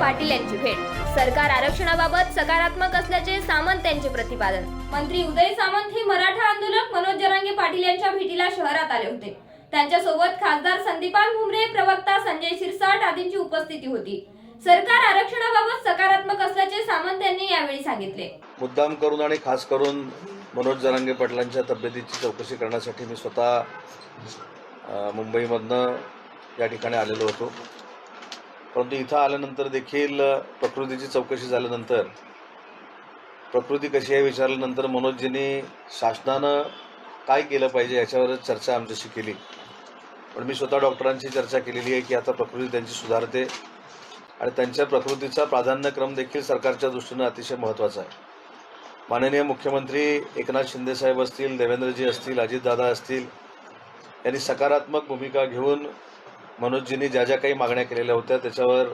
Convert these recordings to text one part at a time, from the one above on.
पाटील यांची भेट. सरकार आरक्षणाबाबत सकारात्मक असल्याचे सामंत यांचे प्रतिपादन. मंत्री उदय सामंत हे मराठा आंदोलक मनोज जरांगे पाटील यांच्या भेटीला शहरात आले होते. त्यांच्यासोबत खासदार संदीपान भुमरे प्रवक्ता संजय शिरसाट आदींची उपस्थिती होती. सरकार आरक्षणाबाबत सकारात्मक असल्याचे सामंत यांनी यावेळी सांगितले. मुद्दाम करून आणि खास करून मनोज जरांगे पाटलांच्या तब्येतीची चौकशी करण्यासाठी मी स्वतः मुंबईमधनं या ठिकाणी आलेलो होतो. परंतु इथं आल्यानंतर देखील प्रकृतीची चौकशी झाल्यानंतर प्रकृती कशी आहे विचारल्यानंतर मनोजजींनी शासनानं काय केलं पाहिजे याच्यावरच चर्चा आमच्याशी केली. पण मी स्वतः डॉक्टरांशी चर्चा केलेली आहे की आता प्रकृती त्यांची सुधारते आणि त्यांच्या प्रकृतीचा प्राधान्यक्रम देखील सरकारच्या दृष्टीनं अतिशय महत्त्वाचा आहे. माननीय मुख्यमंत्री एकनाथ शिंदेसाहेब असतील देवेंद्रजी असतील अजितदादा असतील यांनी सकारात्मक भूमिका घेऊन मनोजजींनी ज्या ज्या काही मागण्या केलेल्या होत्या त्याच्यावर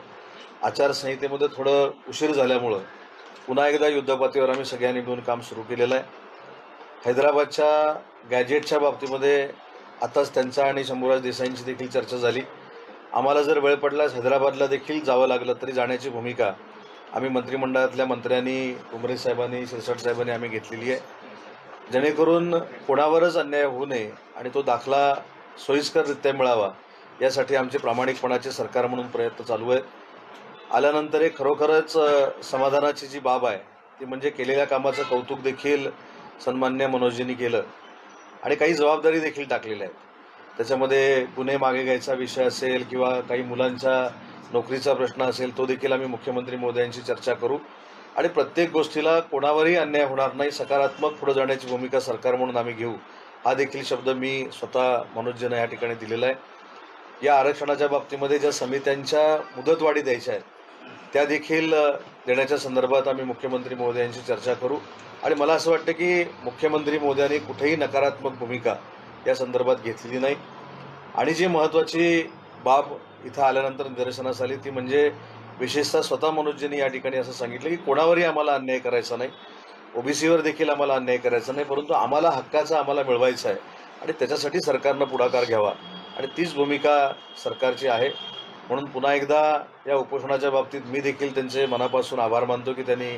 आचारसंहितेमध्ये थोडं उशीर झाल्यामुळं पुन्हा एकदा युद्धपातळीवर आम्ही सगळ्यांनी मिळून काम सुरू केलेलं आहे. हैदराबादच्या गॅजेटच्या बाबतीमध्ये आताच त्यांचा आणि शंभूराज देसाईंची देखील चर्चा झाली. आम्हाला जर वेळ पडल्यास हैदराबादला देखील जावं लागलं तरी जाण्याची भूमिका आम्ही मंत्रिमंडळातल्या मंत्र्यांनी उमरे साहेबांनी शिरसाट साहेबांनी आम्ही घेतलेली आहे. जेणेकरून कोणावरच अन्याय होऊ नये आणि तो दाखला सोयीस्कररित्या मिळावा यासाठी आमचे प्रामाणिकपणाचे सरकार म्हणून प्रयत्न चालू आहेत. आल्यानंतर एक खरोखरच समाधानाची जी बाब आहे ती म्हणजे केलेल्या कामाचं कौतुक देखील सन्मान्य मनोजींनी केलं. आणि काही जबाबदारी देखील टाकलेल्या आहेत. त्याच्यामध्ये गुन्हे मागे घ्यायचा विषय असेल किंवा काही मुलांच्या नोकरीचा प्रश्न असेल तो देखील आम्ही मुख्यमंत्री मोदयांशी चर्चा करू. आणि प्रत्येक गोष्टीला कोणावरही अन्याय होणार नाही सकारात्मक पुढे जाण्याची भूमिका सरकार म्हणून आम्ही घेऊ. हा देखील शब्द मी स्वतः मनोजजींना या ठिकाणी दिलेला आहे. या आरक्षणाच्या बाबतीमध्ये ज्या समित्यांच्या मुदतवाढी द्यायच्या आहेत त्या देखील देण्याच्या संदर्भात आम्ही मुख्यमंत्री महोदयांशी चर्चा करू. आणि मला असं वाटतं की मुख्यमंत्री महोदयांनी कुठेही नकारात्मक भूमिका या संदर्भात घेतलेली नाही. आणि जी महत्त्वाची बाब इथं आल्यानंतर निदर्शनास आली ती म्हणजे विशेषतः स्वतः मनोजजींनी या ठिकाणी असं सांगितलं की कोणावरही आम्हाला अन्याय करायचा नाही. ओबीसीवर देखील आम्हाला अन्याय करायचा नाही परंतु आम्हाला हक्काचा आम्हाला मिळवायचा आहे. आणि त्याच्यासाठी सरकारनं पुढाकार घ्यावा. आणि तीच भूमिका सरकारची आहे. म्हणून पुन्हा एकदा या उपोषणाच्या बाबतीत मी देखील त्यांचे मनापासून आभार मानतो की त्यांनी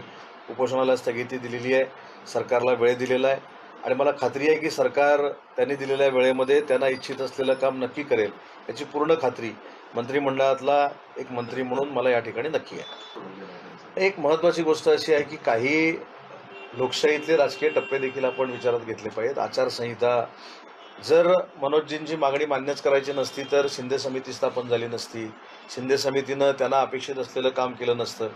उपोषणाला स्थगिती दिलेली आहे. सरकारला वेळ दिलेला आहे. आणि मला खात्री आहे की सरकार त्यांनी दिलेल्या वेळेमध्ये त्यांना इच्छित असलेलं काम नक्की करेल याची पूर्ण खात्री मंत्रिमंडळातला एक मंत्री म्हणून मला या ठिकाणी नक्की आहे. एक महत्त्वाची गोष्ट अशी आहे की काही लोकशाहीतले राजकीय टप्पे देखील आपण विचारात घेतले पाहिजेत. आचारसंहिता जर मनोजजींची मागणी मान्यच करायची नसती तर शिंदे समिती स्थापन झाली नसती. शिंदे समितीनं त्यांना अपेक्षित असलेलं काम केलं नसतं.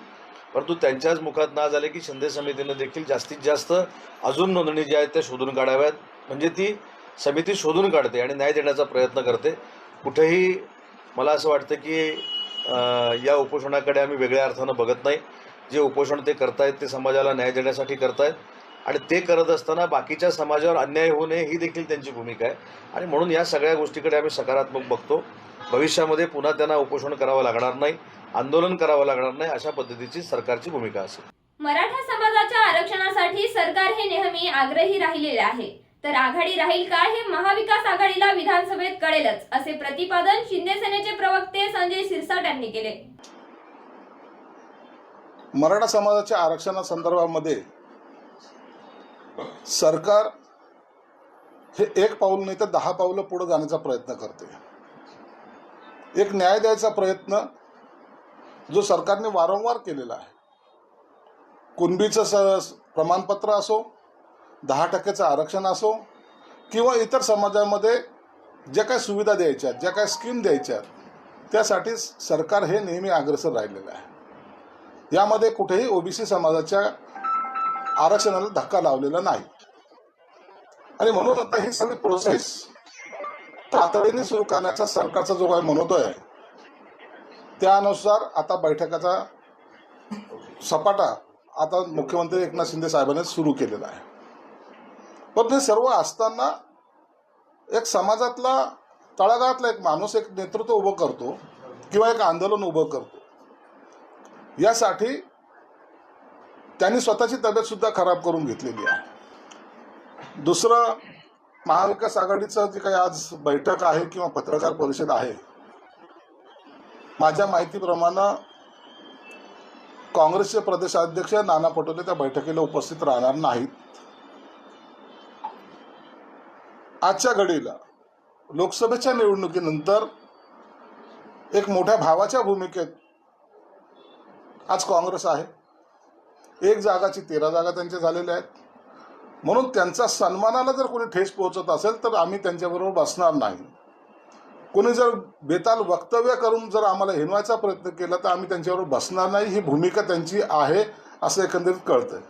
परंतु त्यांच्याच मुखात ना झाले की शिंदे समितीनं देखील जास्तीत जास्त अजून नोंदणी ज्या आहेत त्या शोधून काढाव्यात. म्हणजे ती समिती शोधून काढते आणि न्याय देण्याचा प्रयत्न करते. कुठेही मला असं वाटतं की या उपोषणाकडे आम्ही वेगळ्या अर्थानं बघत नाही. जे उपोषण ते करतायत ते समाजाला न्याय देण्यासाठी करतायत. आणि ते करत असताना बाकीच्या समाजावर अन्याय होऊ नये ही देखील त्यांची भूमिका आहे. आणि म्हणून या सगळ्या गोष्टीकडे आम्ही सकारात्मक बघतो. भविष्यामध्ये पुन्हा त्यांना उपोषण करावं लागणार नाही आंदोलन करावं लागणार नाही अशा पद्धतीची सरकारची भूमिका असेल. मराठा समाजाच्या आरक्षणासाठी सरकार हे नेहमी आग्रही राहिलेले आहे. तर आघाडी राहील का हे महाविकास आघाडीला विधानसभेत कळेलच असे प्रतिपादन शिंदे सेनेचे प्रवक्ते संजय सिरसाट यांनी केले. मराठा समाजाच्या आरक्षणासंदर्भामध्ये सरकार हे एक पाऊल नाही तर दहा पावलं पुढे जाण्याचा प्रयत्न करते. एक न्याय द्यायचा प्रयत्न जो सरकारने वारंवार केलेला आहे. कुणबीचं स प्रमाणपत्र असो दहा टक्क्याचं आरक्षण असो किंवा इतर समाजामध्ये ज्या काही सुविधा द्यायच्या ज्या काही स्कीम द्यायच्या त्यासाठी सरकार हे नेहमी अग्रेसर राहिलेलं आहे. यामध्ये कुठेही ओबीसी समाजाच्या आरक्षणाला धक्का लावलेला नाही. आणि म्हणून आता ही सगळी प्रोसेस तातडीने सुरू करण्याचा सरकारचा जो काही म्हणतोय त्यानुसार आता बैठकाचा सपाटा आता मुख्यमंत्री एकनाथ शिंदे साहेबांनी सुरू केलेला आहे. पण हे सर्व असताना एक समाजातला तळागाळातला एक माणूस एक नेतृत्व उभं करतो किंवा एक आंदोलन उभं करतो. यासाठी त्यांनी स्वतःची तब्येत सुद्धा खराब करून घेतलेली आहे. दुसरं महाविकास आघाडीचं जे काही आज बैठक आहे किंवा पत्रकार परिषद आहे माझ्या माहितीप्रमाणे काँग्रेसचे प्रदेशाध्यक्ष नाना पटोले त्या बैठकीला उपस्थित राहणार नाहीत. आजच्या घडीला लोकसभेच्या निवडणुकीनंतर एक मोठ्या भावाच्या भूमिकेत आज काँग्रेस आहे. एक जागाची तेरा जागा त्यांच्या झालेल्या आहेत. म्हणून त्यांचा सन्मानाला जर कोणी ठेस पोहोचत असेल तर आम्ही त्यांच्याबरोबर बसणार नाही. कोणी जर बेताल वक्तव्य करून जर आम्हाला हिनवायचा प्रयत्न केला तर आम्ही त्यांच्याबरोबर बसणार नाही. ही भूमिका त्यांची आहे असं एकंदरीत कळतंय.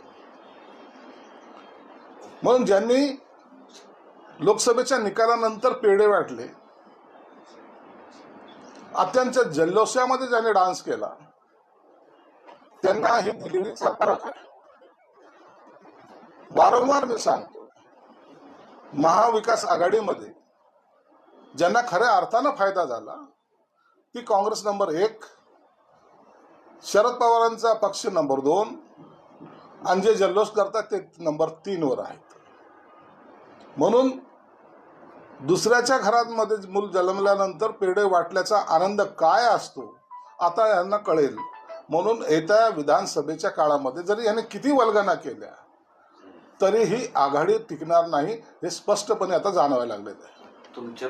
म्हणून ज्यांनी लोकसभेच्या निकालानंतर पेढे वाटले अत्यंत जल्लोषामध्ये ज्याने डान्स केला त्यांना हे दिलेली सरकार वारंवार मी सांगतो. महाविकास आघाडीमध्ये ज्यांना खऱ्या अर्थानं फायदा झाला ती काँग्रेस नंबर एक शरद पवारांचा पक्ष नंबर दोन आणि जे जल्लोष करतात ते नंबर तीनवर आहेत. म्हणून दुसऱ्याच्या घरामध्ये मूल जन्मल्यानंतर पेढे वाटल्याचा आनंद काय असतो आता यांना कळेल. म्हणून येत्या विधानसभेच्या काळामध्ये जरी याने किती वल्गना केल्या तरीही आघाडी टिकणार नाही हे स्पष्टपणे आता जाणवायला लागलेलं आहे तुमच्या